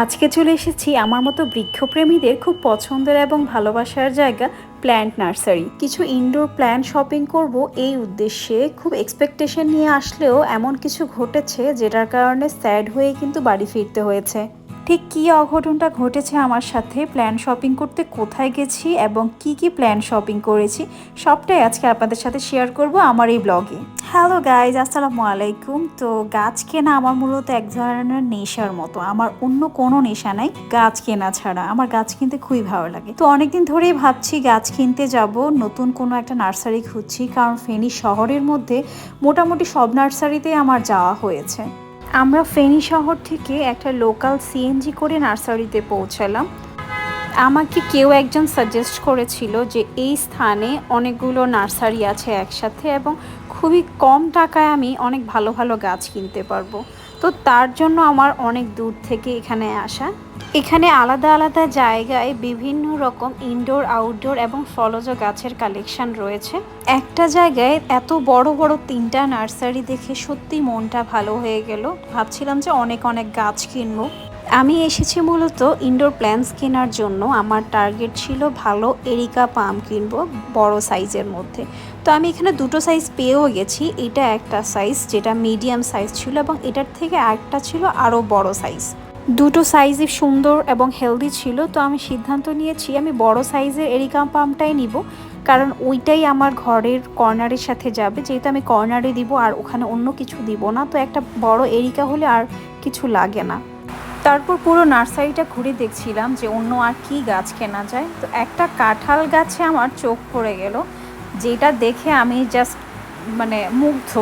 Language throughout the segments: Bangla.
আজকে চলে এসেছি আমার মতো বৃক্ষপ্রেমীদের খুব পছন্দের এবং ভালোবাসার জায়গা প্ল্যান্ট নার্সারি। কিছু ইনডোর প্ল্যান্ট শপিং করব এই উদ্দেশ্যে। খুব এক্সপেকটেশন নিয়ে আসলেও এমন কিছু ঘটেছে যেটার কারণে স্যাড হয়ে কিন্তু বাড়ি ফিরতে হয়েছে। ঠিক কী অঘটনটা ঘটেছে আমার সাথে? প্ল্যান শপিং করতে কোথায় গেছি এবং কি কি প্ল্যান শপিং করেছি? সবটাই আজকে আপনাদের সাথে শেয়ার করব আমার এই ব্লগে হ্যালো গাইজ আসসালামু আলাইকুম। তো গাছ কেনা আমার মূলত এক ধরনের নেশার মতো। আমার অন্য কোনো নেশা নাই, গাছ কেনা ছাড়া। আমার গাছ কিনতে খুবই ভালো লাগে। তো অনেকদিন ধরেই ভাবছি গাছ কিনতে যাব, নতুন কোনো একটা নার্সারি খুঁজছি, কারণ ফেনী শহরের মধ্যে মোটামুটি সব নার্সারিতেই আমার যাওয়া হয়েছে। আমরা ফেনী শহর থেকে একটা লোকাল সিএনজি করে নার্সারিতে পৌঁছালাম। আমাকে কেউ একজন সাজেস্ট করেছিল যে এই স্থানে অনেকগুলো নার্সারি আছে একসাথে এবং খুবই কম টাকায় আমি অনেক ভালো ভালো গাছ কিনতে পারব। তো তার জন্য আমার অনেক দূর থেকে এখানে আসা। এখানে আলাদা আলাদা জায়গায় বিভিন্ন রকম ইনডোর আউটডোর এবং ফলজ গাছের কালেকশন রয়েছে। একটা জায়গায় এত বড় বড় তিনটা নার্সারি দেখে সত্যি মনটা ভালো হয়ে গেল। ভাবছিলাম যে অনেক অনেক গাছ কিনবো। আমি এসেছি মূলত ইনডোর প্ল্যান্টস কেনার জন্য। আমার টার্গেট ছিল ভালো এরিকা পাম কিনবো বড় সাইজের মধ্যে। তো আমি এখানে দুটো সাইজ পেয়েও গেছি। এটা একটা সাইজ যেটা মিডিয়াম সাইজ ছিল এবং এটার থেকে একটা ছিল আরও বড় সাইজ দুটো সাইজই সুন্দর এবং হেলদি ছিল। তো আমি সিদ্ধান্ত নিয়েছি আমি বড় সাইজের এরিকা পামটাই নিব। কারণ ওইটাই আমার ঘরের কর্নারের সাথে যাবে। যেহেতু আমি কর্নারে দিব আর ওখানে অন্য কিছু দিব না, তো একটা বড় এরিকা হলে আর কিছু লাগে না। তারপর পুরো নার্সারিটা ঘুরে দেখছিলাম যে অন্য আর কি গাছ কেনা যায়। তো একটা কাঁঠাল গাছে আমার চোখ পড়ে গেল, যেটা দেখে আমি জাস্ট মানে মুগ্ধ।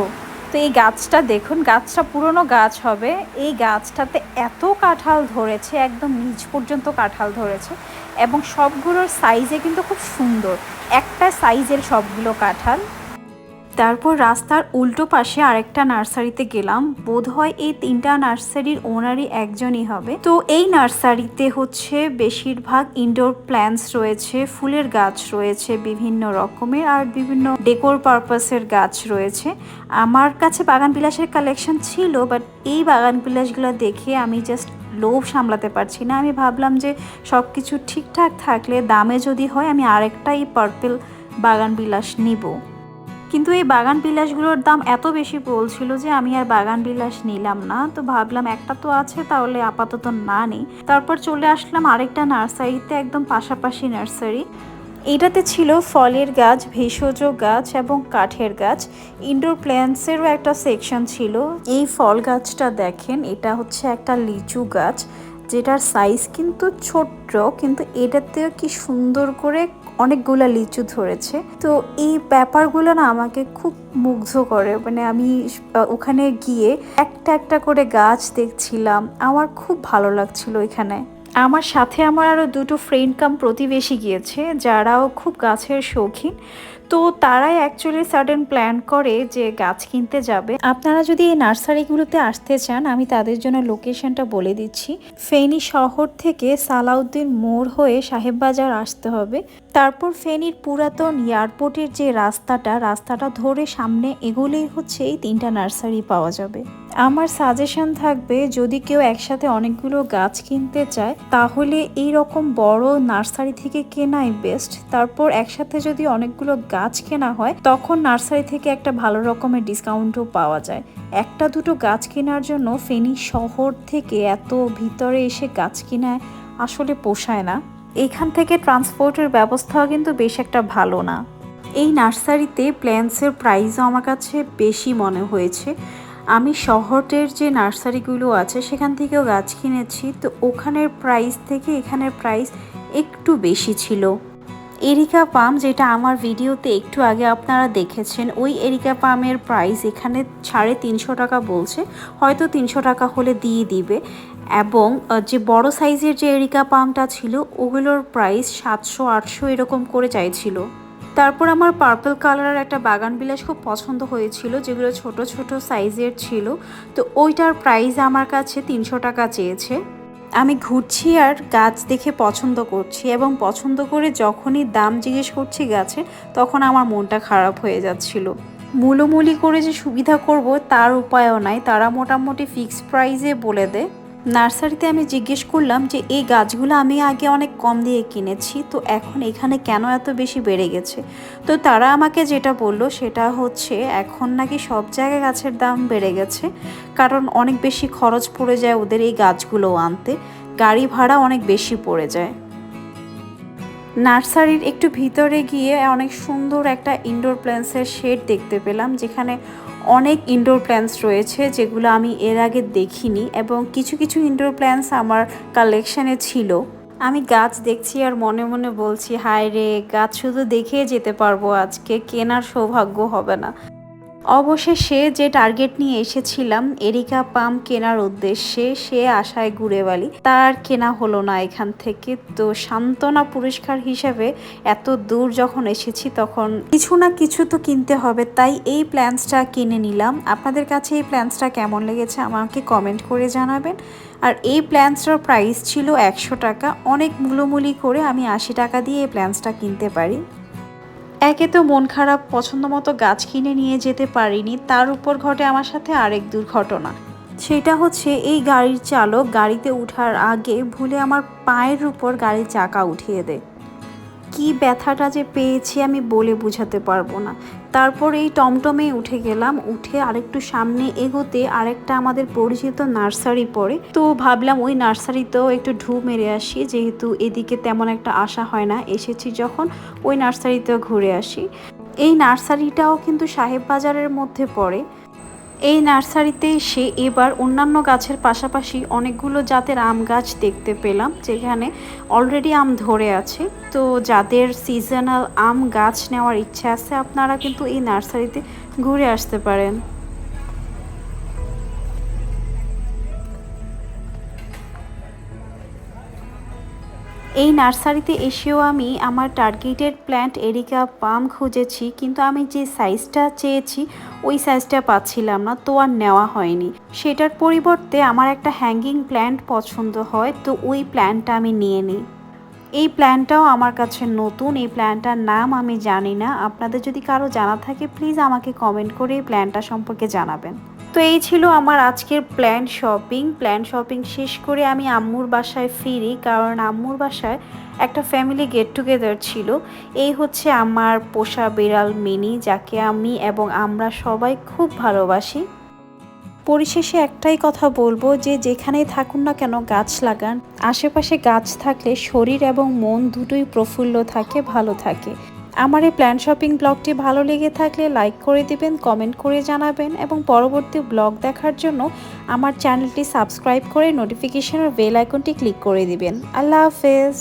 তো এই গাছটা দেখুন, গাছটা পুরনো গাছ হবে। এই গাছটাতে এত কাঁঠাল ধরেছে, একদম নিচ পর্যন্ত কাঁঠাল ধরেছে এবং সবগুলোর সাইজে কিন্তু খুব সুন্দর। একটা সাইজের সবগুলো কাঁঠাল। তারপর রাস্তার উল্টো পাশে আরেকটা নার্সারিতে গেলাম। বোধ হয় এই তিনটা নার্সারির ওনারই একজনই হবে। তো এই নার্সারিতে হচ্ছে বেশিরভাগ ইনডোর প্ল্যান্টস রয়েছে, ফুলের গাছ রয়েছে, বিভিন্ন রকমের আর বিভিন্ন ডেকোর পারপাসের গাছ রয়েছে। আমার কাছে বাগান বিলাসের কালেকশন ছিল বাট এই বাগান বিলাসগুলো দেখে আমি জাস্ট লোভ সামলাতে পারছি না। আমি ভাবলাম যে সব কিছু ঠিকঠাক থাকলে দামে যদি হয়, আমি আরেকটাই পার্পেল বাগান বিলাস নিব। কিন্তু এই বাগান বিলাসগুলোর দাম এত বেশি বলছিল যে আমি আর বাগান বিলাস নিলাম না। তো ভাবলাম একটা তো আছে, তাহলে আপাতত না নেই। তারপর চলে আসলাম আরেকটা নার্সারিতে, একদম পাশাপাশি নার্সারি। এটাতে ছিল ফলের গাছ, ভেষজ গাছ এবং কাঠের গাছ। ইনডোর প্ল্যান্টসেরও একটা সেকশন ছিল। এই ফল গাছটা দেখেন, এটা হচ্ছে একটা লিচু গাছ। যেটার সাইজ কিন্তু ছোট্ট, কিন্তু এটাতেও কি সুন্দর করে অনেকগুলো লিচু ধরেছে। তো এই ব্যাপারগুলো না আমাকে খুব মুগ্ধ করে। মানে আমি ওখানে গিয়ে একটা একটা করে গাছ দেখছিলাম। আমার খুব ভালো লাগছিল এখানে আমার সাথে আমার আরও দুটো ফ্রেন্ড কাম প্রতিবেশী গিয়েছে, যারাও খুব গাছের শৌখিন। তো তারাই অ্যাকচুয়ালি সাডেন প্ল্যান করে যে গাছ কিনতে যাবে। আপনারা যদি এই নার্সারিগুলোতে আসতে চান, আমি তাদের জন্য লোকেশনটা বলে দিচ্ছি। ফেনী শহর থেকে সালাউদ্দিন মোড় হয়ে সাহেববাজার আসতে হবে। তারপর ফেনীর পুরাতন এয়ারপোর্টের যে রাস্তাটা রাস্তাটা ধরে সামনে এগোলেই হচ্ছে এই তিনটা নার্সারি পাওয়া যাবে। আমার সাজেশন থাকবে, যদি কেউ একসাথে অনেকগুলো গাছ কিনতে চায়, তাহলে এই রকম বড় নার্সারি থেকে কেনাই বেস্ট তারপর একসাথে যদি অনেকগুলো গাছ কেনা হয়, তখন নার্সারি থেকে একটা ভালো রকমের ডিসকাউন্টও পাওয়া যায়। একটা দুটো গাছ কেনার জন্য ফেনী শহর থেকে এত ভিতরে এসে গাছ কেনায় আসলে পোষায় না। এখান থেকে ট্রান্সপোর্টের ব্যবস্থাও কিন্তু বেশ একটা ভালো না। এই নার্সারিতে প্ল্যান্টসের প্রাইসও আমার কাছে বেশি মনে হয়েছে। আমি শহরের যে নার্সারিগুলো আছে, সেখান থেকেও গাছ কিনেছি। তো ওখানের প্রাইস থেকে এখানের প্রাইস একটু বেশি ছিল। এরিকা পাম, যেটা আমার ভিডিওতে একটু আগে আপনারা দেখেছেন, ওই এরিকা পামের প্রাইস এখানে সাড়ে তিনশো টাকা বলছে। হয়তো তিনশো টাকা হলে দিয়ে দিবে। এবং যে বড় সাইজের যে এরিকা পামটা ছিল, ওগুলোর প্রাইস সাতশো আটশো এরকম করে চাইছিল। তারপর আমার পার্পল কালারের একটা বাগান বিলাস খুব পছন্দ হয়েছিল, যেগুলো ছোট ছোট সাইজের ছিল। তো ওইটার প্রাইস আমার কাছে তিনশো টাকা চেয়েছে। আমি ঘুরছি আর গাছ দেখে পছন্দ করছি এবং পছন্দ করে যখনই দাম জিজ্ঞেস করছি গাছে, তখন আমার মনটা খারাপ হয়ে যাচ্ছিল। মূলমূলি করে যে সুবিধা করব তার উপায়ও নাই, তারা মোটামুটি ফিক্সড প্রাইসে বলে দেয়। নার্সারিতে আমি জিজ্ঞেস করলাম যে, এই গাছগুলো আমি আগে অনেক কম দিয়ে কিনেছি, তো এখন এখানে কেন এত বেশি বেড়ে গেছে? তো তারা আমাকে যেটা বলল, সেটা হচ্ছে এখন নাকি সব জায়গায় গাছের দাম বেড়ে গেছে, কারণ অনেক বেশি খরচ পড়ে যায় ওদের এই গাছগুলো আনতে, গাড়ি ভাড়া অনেক বেশি পড়ে যায়। নার্সারির একটু ভিতরে গিয়ে অনেক সুন্দর একটা ইনডোর প্ল্যান্টসের শেড দেখতে পেলাম, যেখানে অনেক ইনডোর প্ল্যান্টস রয়েছে, যেগুলো আমি এর আগে দেখিনি এবং কিছু কিছু ইনডোর প্ল্যান্টস আমার কালেকশানে ছিল। আমি গাছ দেখছি আর মনে মনে বলছি হায় রে গাছ শুধু দেখে যেতে পারব আজকে, কেনার সৌভাগ্য হবে না। অবশেষে যে টার্গেট নিয়ে এসেছিলাম, এরিকা পাম কেনার উদ্দেশ্যে সে আশায় ঘুরে বালি। তার কেনা হলো না এখান থেকে। তো সান্ত্বনা পুরস্কার হিসেবে এত দূর যখন এসেছি তখন কিছু না কিছু তো কিনতে হবে, তাই এই প্ল্যান্সটা কিনে নিলাম। আপনাদের কাছে এই প্ল্যান্সটা কেমন লেগেছে আমাকে কমেন্ট করে জানাবেন। আর এই প্ল্যান্সটার প্রাইস ছিল একশো টাকা। অনেক মূল্যমূলি করে আমি আশি টাকা দিয়ে এই প্ল্যান্সটা কিনতে পারি। একে তো মন খারাপ পছন্দ মতো গাছ কিনে নিয়ে যেতে পারিনি, তার উপর ঘটে আমার সাথে আরেক দুর্ঘটনা। সেটা হচ্ছে এই গাড়ির চালক গাড়িতে উঠার আগে ভুলে আমার পায়ের উপর গাড়ির চাকা উঠিয়ে দেয়। কি ব্যথাটা যে পেয়েছি আমি বলে বোঝাতে পারব না। তারপর এই টমটমে উঠে গেলাম, উঠে আরেকটু সামনে এগোতে আরেকটা আমাদের পরিচিত নার্সারি পড়ে। তো ভাবলাম ওই নার্সারিতেও একটু ঢু মেরে আসি, যেহেতু এদিকে তেমন একটা আশা হয় না। এসেছি যখন ওই নার্সারিতেও ঘুরে আসি। এই নার্সারিটাও কিন্তু সাহেব বাজারের মধ্যে পড়ে। এই নার্সারিতে সে এবার অন্যান্য গাছের পাশাপাশি অনেকগুলো জাতের আম গাছ দেখতে পেলাম, যেখানে অলরেডি আম ধরে আছে। তো যাদের সিজনাল আম গাছ নেওয়ার ইচ্ছা আছে, আপনারা কিন্তু এই নার্সারিতে ঘুরে আসতে পারেন। এই নার্সারিতে এসেও আমি আমার টার্গেটেড প্ল্যান্ট এরিকা পাম খুঁজেছি, কিন্তু আমি যে সাইজটা চেয়েছি, ওই সাইজটা পাচ্ছিলাম না, তো আর নেওয়া হয়নি। সেটার পরিবর্তে আমার একটা হ্যাঙ্গিং প্ল্যান্ট পছন্দ হয়, তো ওই প্ল্যান্টটা আমি নিয়ে নিই। এই প্ল্যানটাও আমার কাছে নতুন, এই প্ল্যানটার নাম আমি জানি না। আপনাদের যদি কারও জানা থাকে, প্লিজ আমাকে কমেন্ট করে এই প্ল্যানটা সম্পর্কে জানাবেন। তো এই ছিল আমার আজকের প্ল্যান শপিং প্ল্যান শপিং শেষ করে আমি আম্মুর বাসায় ফিরি, কারণ আম্মুর বাসায় একটা ফ্যামিলি গেট টুগেদার ছিল। এই হচ্ছে আমার পোষা বিড়াল মিনি, যাকে আমি এবং আমরা সবাই খুব ভালোবাসি। পরিশেষে একটাই কথা বলব যে, যেখানেই থাকুন না কেন গাছ লাগান। আশেপাশে গাছ থাকলে শরীর এবং মন দুটোই প্রফুল্ল থাকে, ভালো থাকে। আমার এই প্ল্যান শপিং ব্লগটি ভালো লেগে থাকলে লাইক করে দেবেন, কমেন্ট করে জানাবেন এবং পরবর্তী ব্লগ দেখার জন্য আমার চ্যানেলটি সাবস্ক্রাইব করে নোটিফিকেশনের বেল আইকনটি ক্লিক করে দিবেন। আল্লাহ হাফেজ।